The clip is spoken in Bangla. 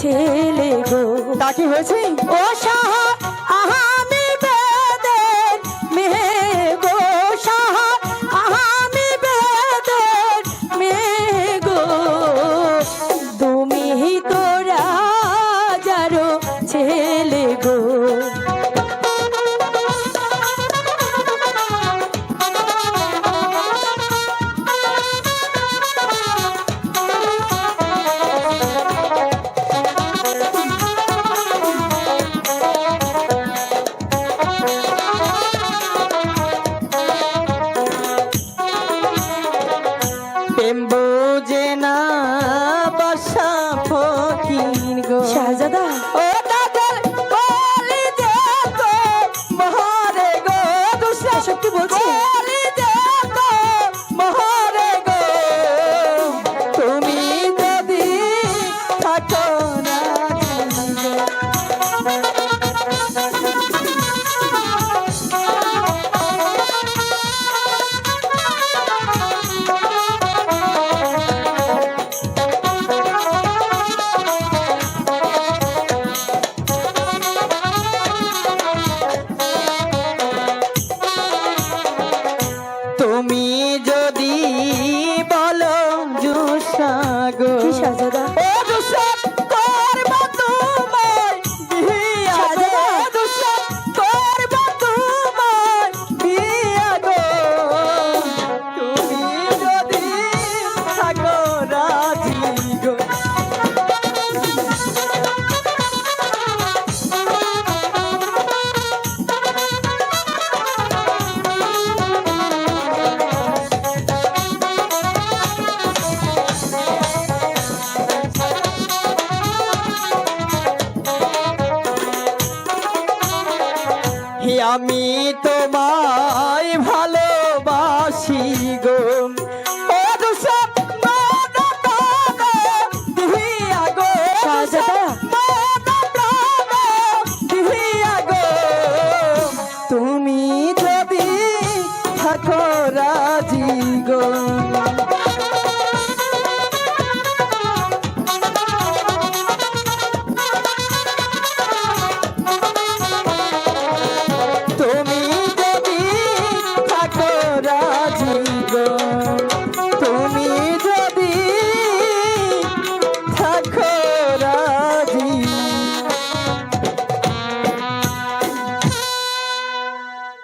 ছেলে গো। তা কি হয়েছে? ও সাহা আমি তোমায় ভালোবাসি গো।